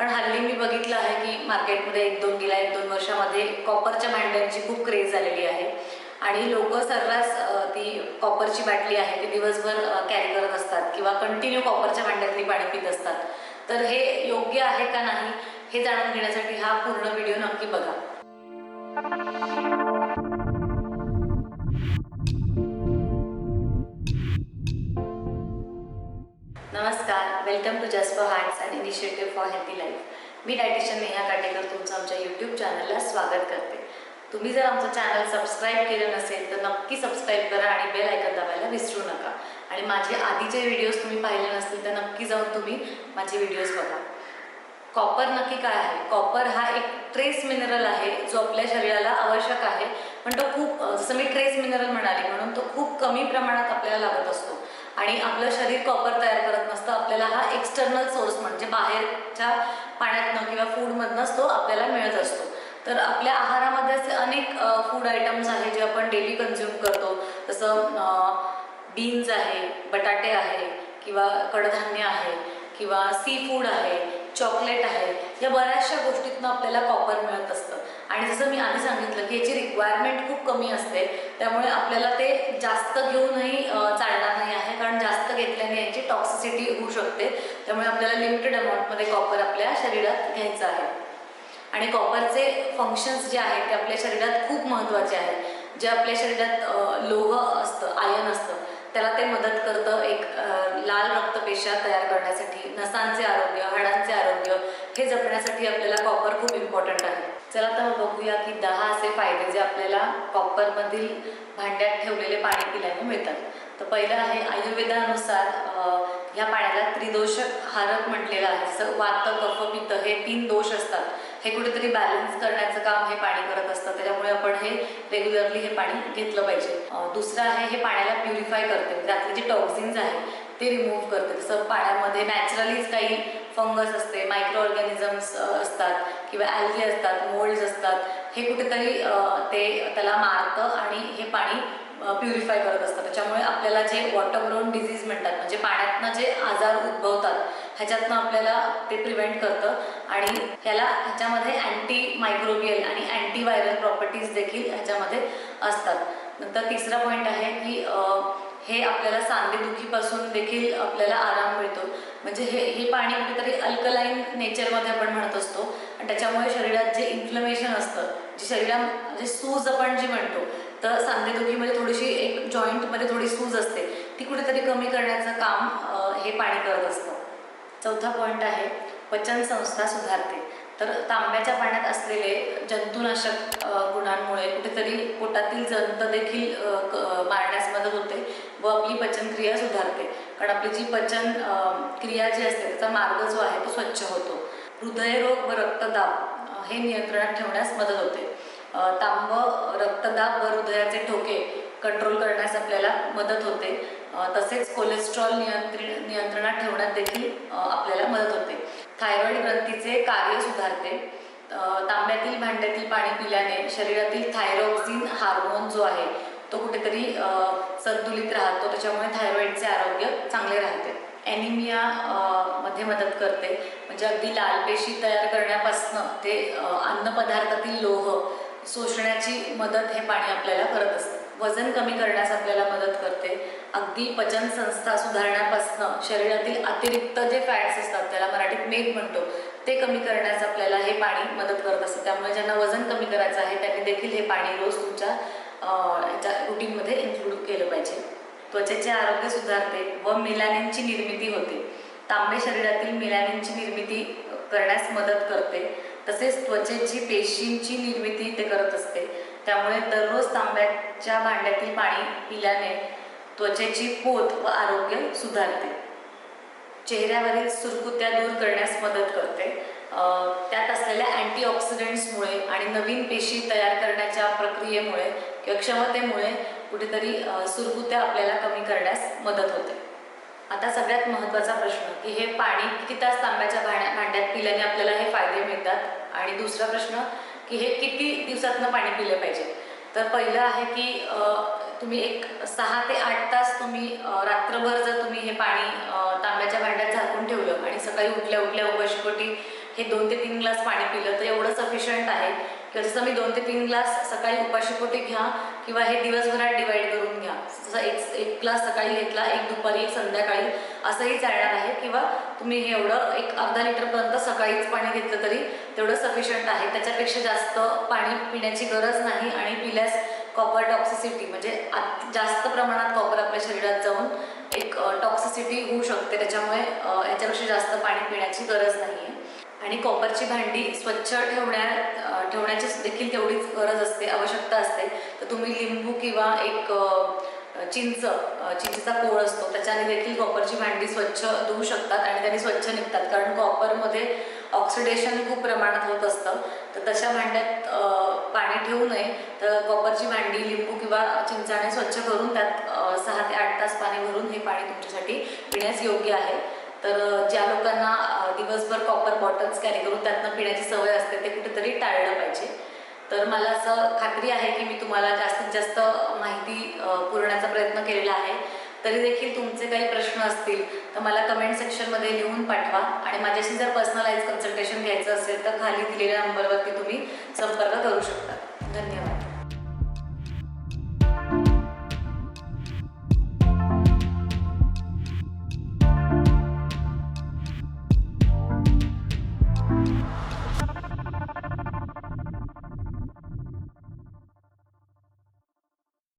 पण हल्ली मी बघितलं आहे की मार्केटमध्ये एक दोन गेल्या एक दोन वर्षामध्ये कॉपरच्या भांड्यांची खूप क्रेज झालेली आहे. आणि लोक सर्रास ती कॉपरची बाटली आहे ती दिवसभर कॅरी करत असतात किंवा कंटिन्यू कॉपरच्या भांड्यातली पाणी पित असतात. तर हे योग्य आहे का नाही हे जाणून घेण्यासाठी हा पूर्ण व्हिडिओ नक्की बघा. Welcome to just for hearts and initiative for healthy life. Me dietitian Neha Katekar तुमचं आमच्या यूट्यूब चॅनलला स्वागत करते. तुम्ही जर आमचं चॅनल सबस्क्राईब केलं नसेल तर नक्की सबस्क्राईब करा आणि बेल आयकन दाबायला विसरू नका. आणि माझे आधीचे व्हिडिओज तुम्ही पाहिले नसतील तर नक्की जाऊन तुम्ही माझे व्हिडिओज बघा. कॉपर नक्की काय आहे? कॉपर हा एक ट्रेस मिनरल आहे जो आपल्या शरीराला आवश्यक आहे. पण तो खूप जसं मी ट्रेस मिनरल म्हणाले म्हणून तो खूप कमी प्रमाणात आपल्याला लागत असतो. आणि आपलं शरीर कॉपर तयार करत नसतं. आपल्याला हा एक्सटर्नल सोर्स म्हणजे बाहेरच्या पाण्यातनं किंवा फूडमधनंच तो आपल्याला मिळत असतो. तर आपल्या आहारामध्ये असे अनेक फूड आयटम्स आहे जे आपण डेली कन्झ्युम करतो. जसं बीन्स आहे बटाटे आहे किंवा कडधान्य आहे किंवा सी फूड आहे चॉकलेट आहे. या बऱ्याचशा गोष्टीतनं आपल्याला कॉपर मिळत असतं. आणि जसं मी आधी सांगितलं की याची रिक्वायरमेंट खूप कमी असते. त्यामुळे आपल्याला ते जास्त घेऊनही चालणार नाही आहे. कारण जास्त घेतल्याने याची टॉक्सिसिटी होऊ शकते. त्यामुळे आपल्याला लिमिटेड अमाऊंटमध्ये कॉपर आपल्या शरीरात घ्यायचं आहे. आणि कॉपरचे फंक्शन्स जे आहेत ते आपल्या शरीरात खूप महत्त्वाचे आहेत. जे आपल्या शरीरात लोह असतं आयन असतं त्याला ते मदत करतं. एक लाल रक्तपेशा तयार करण्यासाठी नसांचे आरोग्य हाडांचे हे जपण्यासाठी आपल्याला कॉपर खूप इम्पॉर्टंट आहे. चला तर मग बघूया की दहा असे फायदे जे आपल्याला कॉपरमधील भांड्यात ठेवलेले पाणी पिल्याने मिळतात. तर पहिलं आहे आयुर्वेदानुसार ह्या पाण्याला त्रिदोषक हारक म्हटलेलं आहे. जसं वात कफ पित्त हे तीन दोष असतात. हे कुठेतरी बॅलन्स करण्याचं काम हे पाणी करत असतं. त्याच्यामुळे आपण हे रेग्युलरली हे पाणी घेतलं पाहिजे. दुसरं आहे हे पाण्याला प्युरिफाय करते. त्यातले जे टॉक्सिन्स आहे ते रिमूव्ह करते. जसं पाण्यामध्ये नॅचरलीच काही फंगस असते मायक्रो ऑर्गॅनिझम्स असतात किंवा ॲल्गी असतात मोल्ड्स असतात. हे कुठेतरी ते त्याला मारतं आणि हे पाणी प्युरिफाय करत असतं. त्याच्यामुळे आपल्याला जे वॉटरब्रोन डिझीज म्हणतात म्हणजे पाण्यातनं जे आजार उद्भवतात ह्याच्यातनं आपल्याला ते प्रिव्हेंट करतं. आणि ह्याला ह्याच्यामध्ये अँटी मायक्रोबियल आणि अँटीव्हायरल प्रॉपर्टीज देखील ह्याच्यामध्ये असतात. नंतर तिसरा पॉईंट आहे की हे आपल्याला सांधेदुखीपासून देखील आपल्याला आराम मिळतो. म्हणजे हे हे पाणी कुठेतरी अल्कलाईन नेचरमध्ये आपण म्हणत असतो. आणि त्याच्यामुळे शरीरात जे इन्फ्लमेशन असतं जे शरीरा म्हणजे सूज आपण जी म्हणतो तर सांधेदुखीमध्ये थोडीशी एक जॉईंटमध्ये थोडी सूज असते. ती कुठेतरी कमी करण्याचं काम हे पाणी करत असतं. चौथा पॉईंट आहे पचनसंस्था सुधारते. तर तांब्याच्या पाण्यात असलेले जंतुनाशक गुणांमुळे कुठेतरी पोटातील जंत देखील मारण्यास मदत होते व आपली पचनक्रिया सुधारते. कारण आपली जी पचन क्रिया जी असते त्याचा मार्ग जो आहे तो स्वच्छ होतो. हृदयरोग व रक्तदाब हे नियंत्रणात ठेवण्यास मदत होते. तांब रक्तदाब व हृदयाचे ठोके कंट्रोल करण्यास आपल्याला मदत होते. तसेच कोलेस्ट्रॉल नियंत्रित नियंत्रणात ठेवण्यात देखील आपल्याला मदत होते. थायरॉइड ग्रंथीचे कार्य सुधारते. तांब्यातील भांड्यातील पाणी पिल्याने शरीरातील थायरॉक्सिन हार्मोन जो आहे तो कुठेतरी संतुलित राहतो. त्याच्यामुळे थायरॉइडचे आरोग्य चांगले राहते. ॲनिमिया मध्ये मदत करते. म्हणजे अगदी लाल पेशी तयार करण्यापासनं ते अन्नपदार्थातील लोह शोषण्याची मदत हे पाणी आपल्याला करत असतं. वजन कमी करण्यास आपल्याला मदत करते. अगदी पचन संस्था सुधारण्यापासनं शरीरातील अतिरिक्त जे फॅट्स असतात त्याला मराठीत मेद म्हणतो ते कमी करण्यास आपल्याला हे पाणी मदत करत असतं. त्यामुळे ज्यांना वजन कमी करायचं आहे त्यांनी देखील हे पाणी रोज तुमच्या ह्याच्या रुटीनमध्ये इन्क्लूड केलं पाहिजे. त्वचेचे आरोग्य सुधारते व मिलॅनिनची निर्मिती होते. तांबे शरीरातील मिलॅनिनची निर्मिती करण्यास मदत करते. तसेच त्वचेची पेशींची निर्मिती ते करत असते. त्यामुळे दररोज तांब्याच्या भांड्यातील पाणी पिल्याने त्वचेची पोत व आरोग्य सुधारते. चेहऱ्यावरील सुरकुत्या दूर करण्यास मदत करते. त्यात असलेल्या अँटीऑक्सिडंट्समुळे आणि नवीन पेशी तयार करण्याच्या प्रक्रियेमुळे किंवा क्षमतेमुळे कुठेतरी सुरकुत्या आपल्याला कमी करण्यास मदत होते. आता सगळ्यात महत्त्वाचा प्रश्न की हे पाणी किती तास तांब्याच्या भांड्या भांड्यात पिल्याने आपल्याला हे फायदे मिळतात? आणि दुसरा प्रश्न की हे किती दिवसातनं पाणी पिलं पाहिजे? तर पहिलं आहे की तुम्ही एक सहा ते आठ तास तुम्ही रात्रभर जर तुम्ही हे पाणी तांब्याच्या भांड्यात झाकून ठेवलं आणि सकाळी उठल्या उठल्या उपाशीपोटी हे दोन ते तीन ग्लास पाणी पिलं तर एवढं सफिशियंट आहे. किंवा जसं मी दोन ते तीन ग्लास सकाळी उपाशीपोटी घ्या किंवा हे दिवसभरात डिवाईड करून घ्या. जसं एक एक ग्लास सकाळी घेतला एक दुपारी एक संध्याकाळी असंही चालणार आहे. किंवा तुम्ही हे एवढं एक अर्धा लिटरपर्यंत सकाळीच पाणी घेतलं तरी तेवढं सफिशियंट आहे. त्याच्यापेक्षा जास्त पाणी पिण्याची गरज नाही आणि पिल्यास कॉपर टॉक्सिसिटी म्हणजे आत- जास्त प्रमाणात कॉपर आपल्या शरीरात जाऊन एक टॉक्सिसिटी होऊ शकते. त्याच्यामुळे याच्यापेक्षा जास्त पाणी पिण्याची गरज नाही आहे आणि कॉपरची भांडी स्वच्छ ठेवण्या ठेवण्याची देखील तेवढीच गरज असते आवश्यकता असते. तर तुम्ही लिंबू किंवा एक चिंच चिंचेचा कोळ असतो त्याच्याने देखील कॉपरची भांडी स्वच्छ धुवू शकतात आणि त्यांनी स्वच्छ निघतात. कारण कॉपरमध्ये ऑक्सिडेशन खूप प्रमाणात होत असतं. तर तशा भांड्यात पाणी ठेवू नये. तर कॉपरची भांडी लिंबू किंवा चिंचाने स्वच्छ करून त्यात सहा ते आठ तास पाणी भरून हे पाणी तुमच्यासाठी पिण्यास योग्य आहे. तर ज्या लोकांना दिवसभर कॉपर बॉटल्स कॅरी करून त्यातनं पिण्याची सवय असते ते कुठेतरी टाळलं पाहिजे. तर मला असं खात्री आहे की मी तुम्हाला जास्तीत जास्त माहिती पुरवण्याचा प्रयत्न केलेला आहे. तरी देखील तुमचे काही प्रश्न असतील तर मला कमेंट सेक्शनमध्ये लिहून पाठवा. आणि माझ्याशी जर पर्सनलाइज कन्सल्टेशन घ्यायचं असेल तर खाली दिलेल्या नंबरवरती तुम्ही संपर्क करू शकता. धन्यवाद.